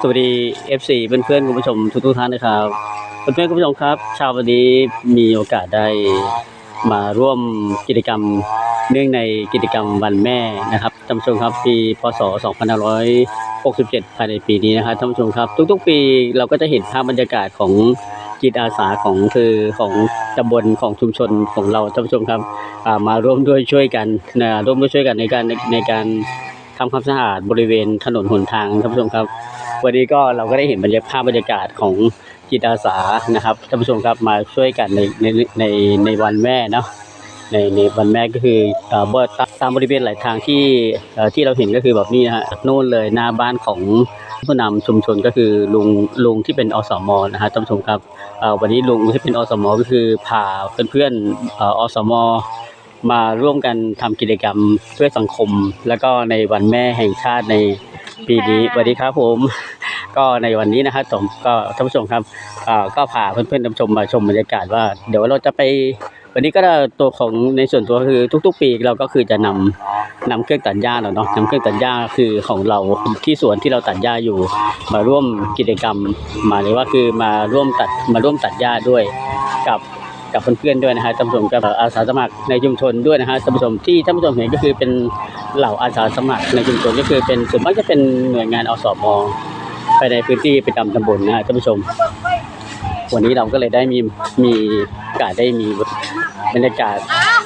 สวัสดี FC เพื่อนๆคุณผู้ชมทุกๆท่านนะครับเพื่อนๆคุณผู้ชมครับเชาววันนี้มีโอกาสได้มาร่วมกิจกรรมเนื่องในกิจกรรมวันแม่นะครับท่านผู้ชมครับปีพศ 2567 ภายในปีนี้นะครับท่านผู้ชมครับ ทุกๆ ปีเราก็จะเห็นภาพบรรยากาศของจิตอาสาของคือของตำบลของชุมชนของเราท่านผู้ชมครับมาร่วมด้วยช่วยกันนะร่วมด้วยช่วยกันในการในในการ ทำความสะอาดบริเวณถนนหนทางท่านผู้ชมครับ วันนี้ก็เราก็ได้เห็นบรรยากาศบรรยากาศของจิตอาสานะครับท่านผู้ชมครับมาช่วยกันในในในในวันแม่เนาะในในวันแม่ก็คือเอ่อบ่ตามตามบริเวณหลายทางที่ที่เราเห็นก็คือแบบนี้นะฮะนู่นเลยหน้าบ้านของผู้นำชุมชนก็คือลุงลุงที่เป็นอสมนะฮะท่านผู้ชมครับวันนี้ลุงที่เป็นอสมก็คือพาเพื่อนๆเอ่ออสม มาร่วมกันทำกิจกรรมเพื่อสังคม แล้วก็ในวันแม่แห่งชาติในปีนี้สวัสดีครับผม ก็ในวันนี้นะครับผมก็ท่านผู้ชมครับอ่าก็พาเพื่อนๆท่านผู้ชมมาชมบรรยากาศว่า เดี๋ยวเราจะไป วันนี้ก็ตัวของในส่วนตัวคือทุก ๆ ปีเราก็คือจะนำนำเครื่องตัดหญ้าเราเนาะนำเครื่องตัดหญ้าคือของเราที่สวนที่เราตัดหญ้าอยู่ มาร่วมกิจกรรมมาเลยว่าคือมาร่วมตัดมาร่วมตัดหญ้าด้วยกับ กับเพื่อนๆด้วยนะฮะท่านผู้ชมกับอาสาสมัครในชุมชนด้วยนะฮะท่านผู้ชมที่ท่านผู้ชมเห็นก็คือเป็นเหล่าอาสาสมัครในชุมชนก็คือเป็นส่วนมากจะเป็นหน่วยงานอสมไปในพื้นที่ประจำตำบลนะฮะท่านผู้ชม วันนี้เราก็เลยได้มีมีโอกาสได้มีบรรยากาศ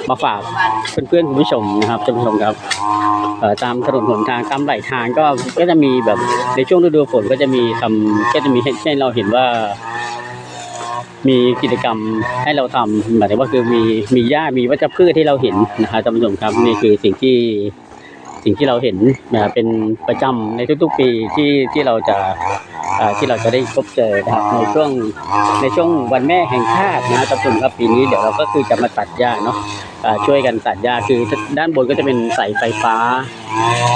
มาฝากเพื่อนๆคุณผู้ชมนะครับท่านผู้ชมครับตามถนนหนทางตามไหลทางก็ก็จะมีแบบในช่วงฤดูฝนก็จะมีทำก็จะมีให้ให้เราเห็นว่า มีกิจกรรมให้เราทำหมายถึงว่าคือมีมีหญ้ามีวัชพืชที่เราเห็นนะครับท่านผู้ชมครับนี่คือสิ่งที่สิ่งที่เราเห็นนะเป็นประจำในทุกๆปีที่ที่เราจะที่เราจะได้พบเจอนะครับในช่วงในช่วงวันแม่แห่งชาตินะครับท่านผู้ชมครับปีนี้เดี๋ยวเราก็คือจะมาตัดหญ้าเนาะช่วยกันตัดหญ้าคือด้านบนก็จะเป็นสายไฟฟ้า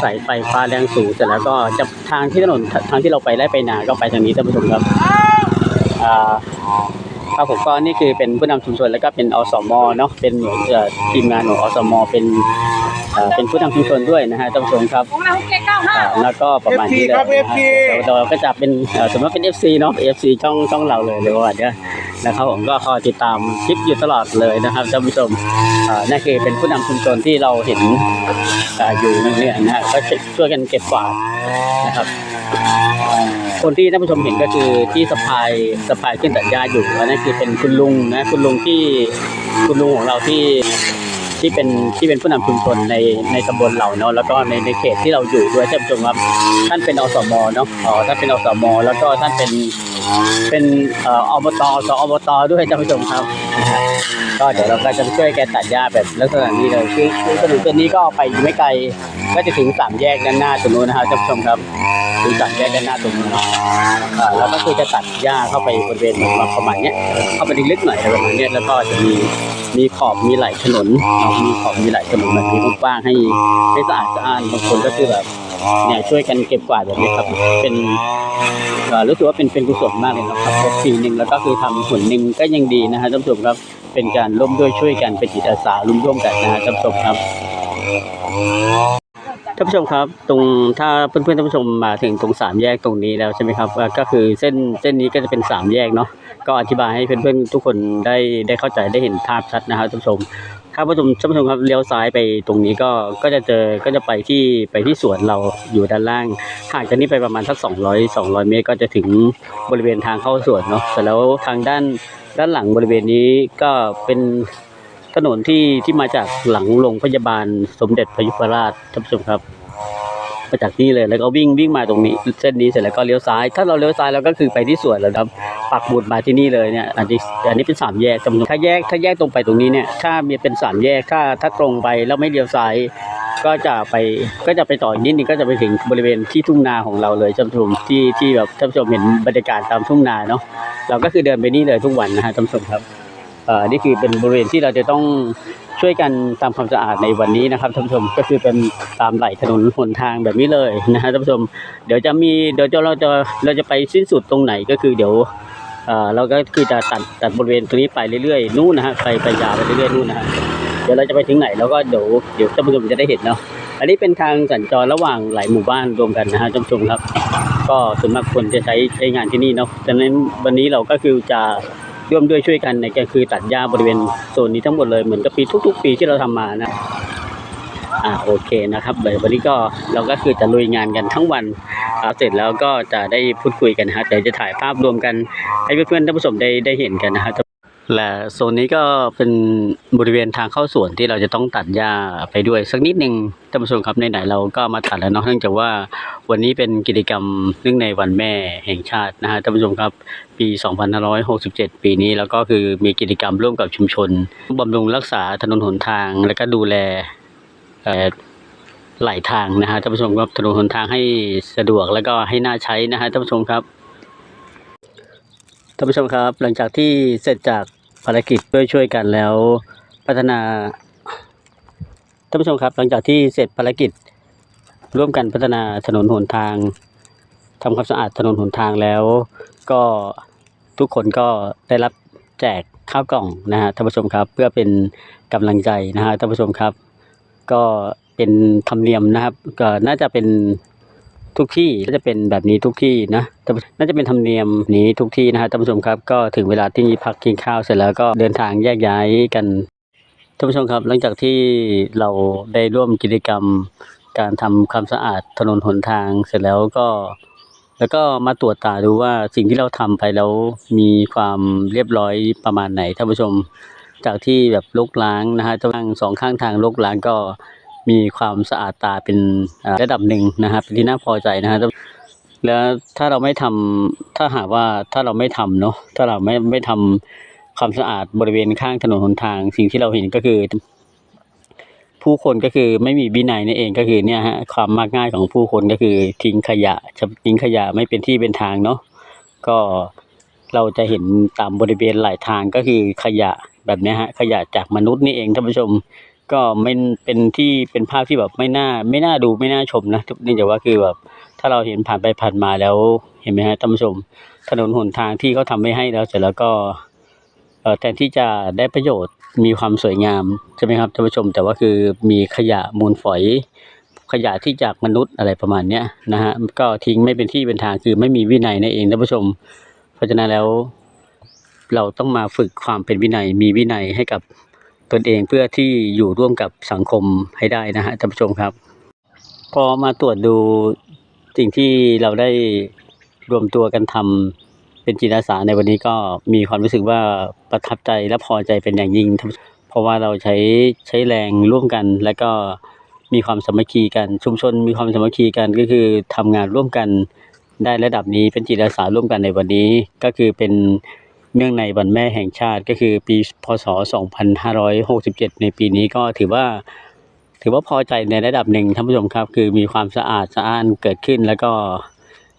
สายไฟฟ้าแรงสูงเสร็จแล้วก็จะทางที่ถนนทางที่เราไปไล่ไปนาก็ไปทางนี้ท่านผู้ชมครับอ่า ครับผมก็นี่คือเป็นผู้นำชุมชนแล้วก็เป็นอสมเนาะเป็นหน่วยเอ่อทีมงานของอสมเป็นเอ่อเป็นผู้นำชุมชนด้วยนะฮะท่านผู้ชมครับของเราเจ็ดเก้าห้าอ่าแล้วก็ประมาณนี้เลยครับนะฮะ FT เดี๋ยวเราก็จะเป็นเอ่อสมมติเป็น FC เนาะ FC ช่องช่องเราเลยเลยว่าเดี๋ยวนะครับผมก็คอยติดตามคลิปอยู่ตลอดเลยนะครับท่านผู้ชมอ่านั่นคือเป็นผู้นำชุมชนที่เราเห็นอ่าอยู่เนี่ยนะฮะก็ช่วยกันเก็บกวาดนะครับ คนที่ท่านผู้ชมเห็นก็คือที่สะพายสะพายขึ้นตัดหญ้าอยู่อันนั้นคือเป็นคุณลุงนะคุณลุงที่คุณลุงของเราที่ที่เป็นที่เป็นผู้นำชุมชนในในตำบลเราเนาะแล้วก็ในในเขตที่เราอยู่ด้วยท่านผู้ชมครับท่านเป็นอสมเนาะอ๋อท่านเป็นอสมแล้วก็ท่านเป็น เป็นเอ่ออบตสอบตด้วยท่านผู้ชมครับนะฮะก็เดี๋ยวเราก็จะช่วยแกตัดหญ้าแบบลักษณะนี้เลยคือคือถนนตัวนี้ก็ไปอยู่ไม่ไกลก็จะถึงสามแยกด้านหน้าตรงนู้นนะครับท่านผู้ชมครับถึงสามแยกด้านหน้าตรงนู้นเนาะอ่าแล้วก็คือจะตัดหญ้าเข้าไปบริเวณประมาณเนี้ยเข้าไปลึกๆหน่อยอะไรประมาณเนี้ยแล้วก็จะมีมีขอบมีไหลถนนเนาะมีขอบมีไหลถนนแบบนี้กว้างๆให้ให้สะอาดสะอ้านบางคนก็คือแบบ เนี่ยช่วยกันเก็บกวาดแบบนี้ครับเป็นเอ่อรู้สึกว่าเป็นเป็นกุศลมากเลยนะครับครบปีหนึ่งแล้วก็คือทำผลหนึ่งก็ยังดีนะฮะท่านผู้ชมครับเป็นการร่วมด้วยช่วยกันเป็นจิตอาสาร่วมร่วมกันนะฮะท่านผู้ชมครับท่านผู้ชมครับตรงถ้าเพื่อนๆท่านผู้ชมมาถึงตรงสามแยกตรงนี้แล้วใช่ไหมครับอ่าก็คือเส้นเส้นนี้ก็จะเป็นสามแยกเนาะก็อธิบายให้เพื่อนๆทุกคนได้ได้เข้าใจได้เห็นภาพชัดนะครับท่านผู้ชม ถ้าผู้ชมท่านผู้ชมครับเลี้ยวซ้ายไปตรงนี้ก็ก็จะเจอก็จะไปที่ไปที่สวนเราอยู่ด้านล่างห่างจากนี้ไปประมาณสัก 200 200 เมตร ก็จะถึงบริเวณทางเข้าสวนเนาะเสร็จแล้วทางด้านด้านหลังบริเวณนี้ก็เป็นถนนที่ที่มาจากหลังโรงพยาบาลสมเด็จพยุพราชท่านผู้ชมครับ มาจากนี่เลยแล้วก็วิ่งวิ่งมาตรงนี้เส้นนี้เสร็จแล้วก็เลี้ยวซ้าย ถ้าเราเลี้ยวซ้ายเราก็คือไปที่สวนแล้วครับปักหมุดมาที่นี่เลยเนี่ยอันนี้อันนี้เป็นสามแยกจำนวนถ้าแยกถ้าแยกตรงไปตรงนี้เนี่ยถ้ามีเป็นสามแยกถ้าถ้าตรงไปแล้วไม่เลี้ยวซ้ายก็จะไปก็จะไปต่ออีกนิดนึงก็จะไปถึงบริเวณที่ทุ่งนาของเราเลยท่านผู้ชมที่ที่แบบท่านผู้ชมเห็นบรรยากาศตามทุ่งนาเนาะเราก็คือเดินไปนี่เลยทุกวันนะฮะท่านผู้ชมครับอ่อนี่คือเป็นบริเวณที่เราจะต้อง ช่วยกันทำความสะอาดในวันนี้นะครับท่านผู้ชมก็คือเป็นตามไหลถนนหนทางแบบนี้เลยนะฮะท่านผู้ชม เดี๋ยวจะมีเดี๋ยวเราจะเราจะไปสิ้นสุดตรงไหนก็คือเดี๋ยวเออเราก็คือจะตัดตัดบริเวณตรงนี้ไปเรื่อยๆนู่นนะฮะไปไปยาวไปเรื่อยๆนู่นนะฮะเดี๋ยวเราจะไปถึงไหนแล้วก็เดี๋ยวเดี๋ยวท่านผู้ชมจะได้เห็นเนาะอันนี้เป็นทางสัญจรระหว่างหลายหมู่บ้านรวมกันนะฮะท่านผู้ชมครับ ก็ส่วนมากคนจะใช้ใช้งานที่นี่เนาะดังนั้นวันนี้เราก็คือจะ ร่วมด้วยช่วยกันในการคือตัดหญ้าบริเวณโซนนี้ทั้งหมดเลยเหมือนกับปีทุก ๆ ปีที่เราทำมานะอ่าโอเคนะครับเดี๋ยววันนี้ก็เราก็คือจะลุยงานกันทั้งวันอ่าเสร็จแล้วก็จะได้พูดคุยกันนะฮะเดี๋ยวจะถ่ายภาพรวมกันให้เพื่อนๆท่านผู้ชมได้ได้เห็นกันนะฮะ และโซนนี้ก็เป็นบริเวณทางเข้าสวนที่เราจะต้องตัดหญ้าไปด้วยสักนิดหนึ่งท่านผู้ชมครับไหนๆเราก็มาตัดแล้วเนาะเนื่องจากว่าวันนี้เป็นกิจกรรมเนื่องในวันแม่แห่งชาตินะฮะท่านผู้ชมครับปี 2567 ปีนี้แล้วก็คือมีกิจกรรมร่วมกับชุมชนบำรุงรักษาถนนหนทาง และก็ดูแลเอ่อหลายทางนะฮะท่านผู้ชมครับถนนหนทางให้สะดวกแล้วก็ให้น่าใช้นะฮะท่านผู้ชมครับท่านผู้ชมครับหลังจากที่เสร็จจาก ภารกิจช่วยช่วยกันแล้วพัฒนาท่านผู้ชมครับ หลังจากที่เสร็จภารกิจร่วมกันพัฒนาถนนหนทางทำความสะอาดถนนหนทางแล้ว ก็ทุกคนก็ได้รับแจกข้าวกล่องนะฮะท่านผู้ชมครับ เพื่อเป็นกำลังใจนะฮะท่านผู้ชมครับ ก็เป็นธรรมเนียมนะครับก็น่าจะเป็น ทุกที่น่าจะเป็นแบบนี้ทุกที่นะน่าจะเป็นธรรมเนียมนี้ทุกที่นะฮะท่านผู้ชมครับก็ถึงเวลาที่พักกินข้าวเสร็จแล้วก็เดินทางแยกย้ายกันท่านผู้ชมครับ หลังจากที่เราได้ร่วมกิจกรรมการทำความสะอาดถนนหนทางเสร็จแล้วก็ แล้วก็มาตรวจตาดูว่าสิ่งที่เราทำไปแล้วมีความเรียบร้อยประมาณไหนท่านผู้ชม จากที่แบบลกล้างนะฮะทางสองข้างทางลกล้างก็ มีความสะอาดตาเป็นระดับหนึ่งนะครับเป็นที่น่าพอใจนะฮะแล้วถ้าเราไม่ทำถ้าหากว่าถ้าเราไม่ทำเนาะถ้าเราไม่ไม่ทำความสะอาดบริเวณข้างถนนหนทาง สิ่งที่เราเห็นก็คือ ผู้คนก็คือไม่มีวินัยนั่นเองก็คือเนี่ยฮะความมักง่ายของผู้คนก็คือทิ้งขยะทิ้งขยะไม่เป็นที่เป็นทางเนาะก็เราจะเห็นตามบริเวณหลายทางก็คือขยะแบบนี้ฮะขยะจากมนุษย์นี่เองท่านผู้ชม ก็ไม่เป็นที่เป็นภาพที่แบบไม่น่าไม่น่าดูไม่น่าชมนะเนื่องจากว่าคือแบบถ้าเราเห็นผ่านไปผ่านมาแล้วเห็นไหมฮะท่านผู้ชม ถนนหนทางที่เขาทำไม่ให้แล้วเสร็จแล้วก็เแทนที่จะได้ประโยชน์มีความสวยงามใช่ไหมครับท่านผู้ชมแต่ว่าคือมีขยะมูลฝอย ขยะที่จากมนุษย์อะไรประมาณเนี้ยนะฮะก็ทิ้งไม่เป็นที่เป็นทางคือไม่มีวินัยนั่นเองท่านผู้ชม เพราะฉะนั้นแล้วเราต้องมาฝึกความเป็นวินัยมีวินัยให้กับ ตนเองเพื่อที่อยู่ร่วมกับสังคมให้ได้นะฮะท่านผู้ชมครับ พอมาตรวจดูสิ่งที่เราได้รวมตัวกันทำเป็นจิตอาสาในวันนี้ก็มีความรู้สึกว่าประทับใจและพอใจเป็นอย่างยิ่ง เพราะว่าเราใช้ใช้แรงร่วมกัน และก็มีความสามัคคีกันชุมชน มีความสามัคคีกันก็คือทำงานร่วมกันได้ระดับนี้เป็นจิตอาสาร่วมกันในวันนี้ก็คือเป็น เนื่องในวันแม่แห่งชาติก็คือปีพศ 2567 ในปีนี้ก็ถือว่าถือว่าพอใจในระดับหนึ่งท่านผู้ชมครับ คือมีความสะอาดสะอ้านเกิดขึ้น แล้วก็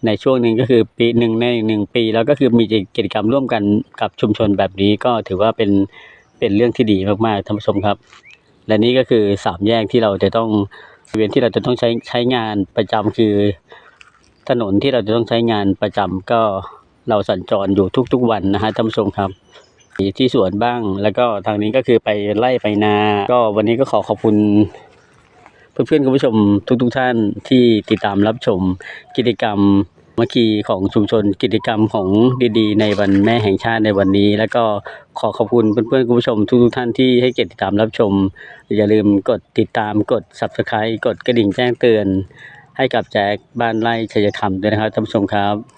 ในช่วงหนึ่งก็คือปีหนึ่งในหนึ่งปี แล้วก็คือมีกิจกรรมร่วมกันกับชุมชนแบบนี้ก็ถือว่าเป็นเป็นเรื่องที่ดีมากๆท่านผู้ชมครับ และนี่ก็คือสามแยกที่เราจะต้องบริเวณที่เราจะต้องใช้ใช้งานประจำคือถนนที่เราจะต้องใช้งานประจำก็ เราสัญจรอยู่ทุกๆวันนะฮะท่านผู้ชมครับที่สวนบ้าง แล้วก็ทางนี้ก็คือไปไล่ไปนา ก็วันนี้ก็ขอขอบคุณเพื่อนๆคุณผู้ชมทุกๆท่านที่ติดตามรับชมกิจกรรมเมื่อคีของชุมชนกิจกรรมของดีๆ ในวันแม่แห่งชาติในวันนี้ แล้วก็ขอขอบคุณเพื่อนๆคุณผู้ชมทุกๆท่านที่ให้เกียรติติดตามรับชม อย่าลืมกดติดตามกด subscribe กดกระดิ่งแจ้งเตือน ให้กับแจ็คบ้านไร่ชัยคำด้วยนะครับท่านผู้ชมครับ